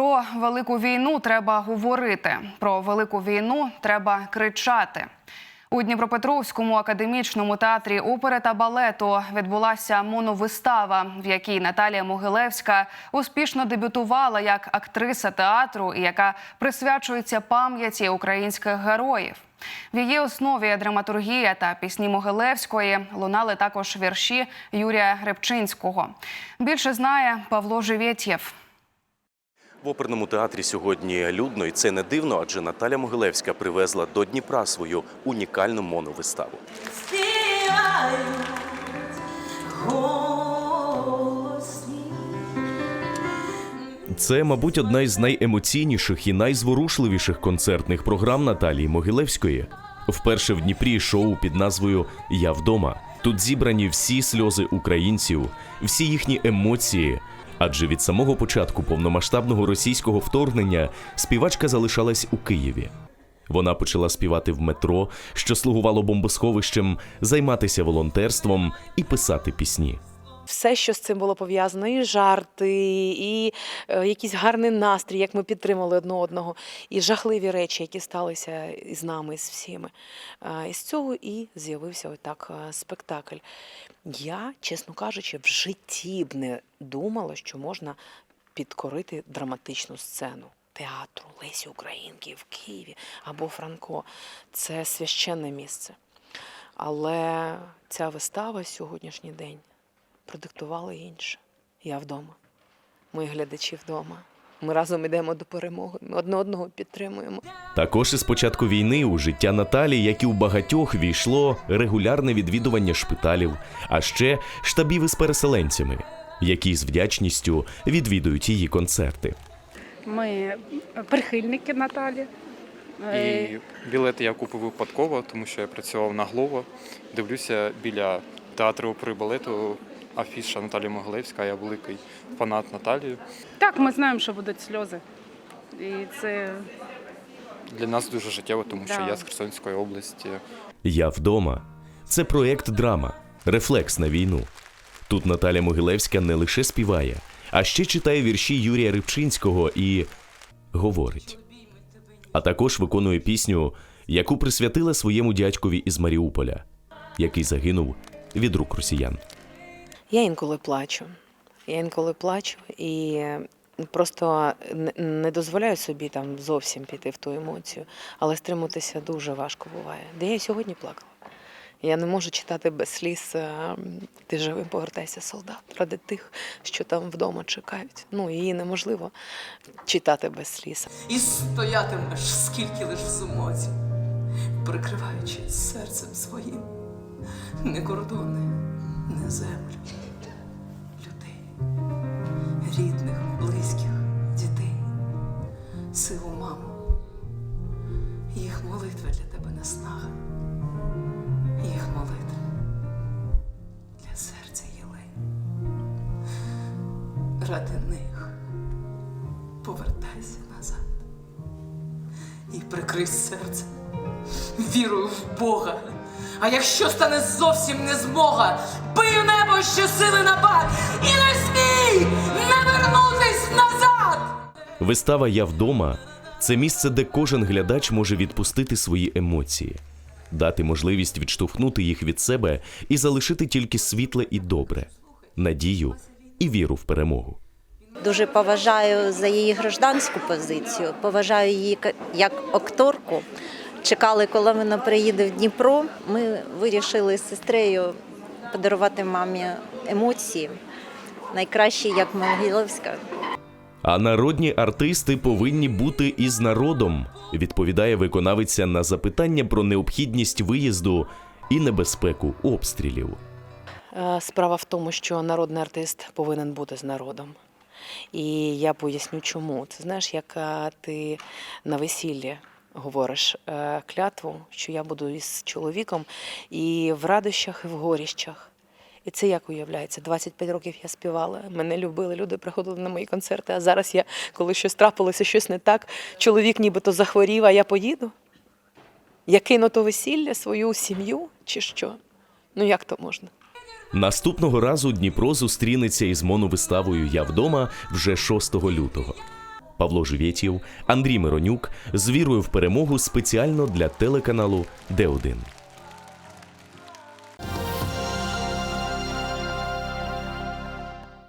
Про велику війну треба говорити. Про велику війну треба кричати. У Дніпропетровському академічному театрі опери та балету відбулася моновистава, в якій Наталія Могилевська успішно дебютувала як актриса театру, яка присвячується пам'яті українських героїв. В її основі драматургія та пісні Могилевської лунали також вірші Юрія Гребчинського. Більше знає Павло Живєтєв. В оперному театрі сьогодні людно, і це не дивно, адже Наталя Могилевська привезла до Дніпра свою унікальну моновиставу. Це, мабуть, одна із найемоційніших і найзворушливіших концертних програм Наталії Могилевської. Вперше в Дніпрі шоу під назвою Я вдома. Тут зібрані всі сльози українців, всі їхні емоції. Адже від самого початку повномасштабного російського вторгнення співачка залишалась у Києві. Вона почала співати в метро, що слугувало бомбосховищем, займатися волонтерством і писати пісні. Все, що з цим було пов'язано, і жарти, і е, якийсь гарний настрій, як ми підтримали одне одного, і жахливі речі, які сталися із нами, з всіми. І з цього і з'явився отак е, спектакль. Я, чесно кажучи, в житті б не думала, що можна підкорити драматичну сцену. Театру Лесі Українки в Києві або Франко. Це священне місце. Але ця вистава сьогоднішній день продиктувала інше. Я вдома. Мої глядачі вдома. Ми разом йдемо до перемоги. Ми одне одного підтримуємо. Також із початку війни у життя Наталі, як і у багатьох, війшло регулярне відвідування шпиталів, а ще штабів із переселенцями, які з вдячністю відвідують її концерти. Ми прихильники Наталі. І білети я купив випадково, тому що я працював на Глово. Дивлюся біля театру опери балету афіша Наталії Могилевська. Я великий фанат Наталії. Так, ми знаємо, що будуть сльози. І це Для нас дуже життєво, тому що Да. я з Херсонської області. Я вдома. Це проєкт драма, рефлекс на війну. Тут Наталя Могилевська не лише співає, а ще читає вірші Юрія Рибчинського і говорить. А також виконує пісню, яку присвятила своєму дядькові із Маріуполя, який загинув від рук росіян. Я інколи плачу. Я інколи плачу і просто не- дозволяю собі там зовсім піти в ту емоцію, але стриматися дуже важко буває. Де я сьогодні плакала. Я не можу читати без сліз е, Ти живим повертайся, солдат, ради тих, що там вдома чекають. Ну, її неможливо читати без сліз. І стоятимеш, скільки лиш в змозі, прикриваючи серцем своїм не кордони, не землю, людей, рідних, близьких, дітей, сиву маму, їх молитви для тебе наснага, їх молитви для серця єлей. Ради них повертайся назад і прикрий серце вірою в Бога. А якщо стане зовсім не змога, бий у небо щосили напад і не смій не вернутись назад. Вистава Я вдома це місце, де кожен глядач може відпустити свої емоції, дати можливість відштовхнути їх від себе і залишити тільки світле і добре, надію і віру в перемогу. Дуже поважаю за її гражданську позицію, поважаю її як акторку. Чекали, коли вона приїде в Дніпро. Ми вирішили з сестрею подарувати мамі емоції, найкращі, як Могилевська. А народні артисти повинні бути із народом, відповідає виконавиця на запитання про необхідність виїзду і небезпеку обстрілів. Е, Справа в тому, що народний артист повинен бути з народом. І я поясню, чому. Ти знаєш, як е, ти на весіллі говориш е, клятву, що я буду із чоловіком і в радощах, і в горіщах. І це як уявляється? 25 років я співала, мене любили, люди приходили на мої концерти. А зараз я, коли щось трапилося, щось не так, чоловік нібито захворів, а я поїду. Я кину то весілля, свою сім'ю чи що? Ну як то можна? Наступного разу Дніпро зустрінеться із моновиставою Я вдома вже 6 лютого. Павло Живєтєв, Андрій Миронюк з вірою в перемогу спеціально для телеканалу Д1.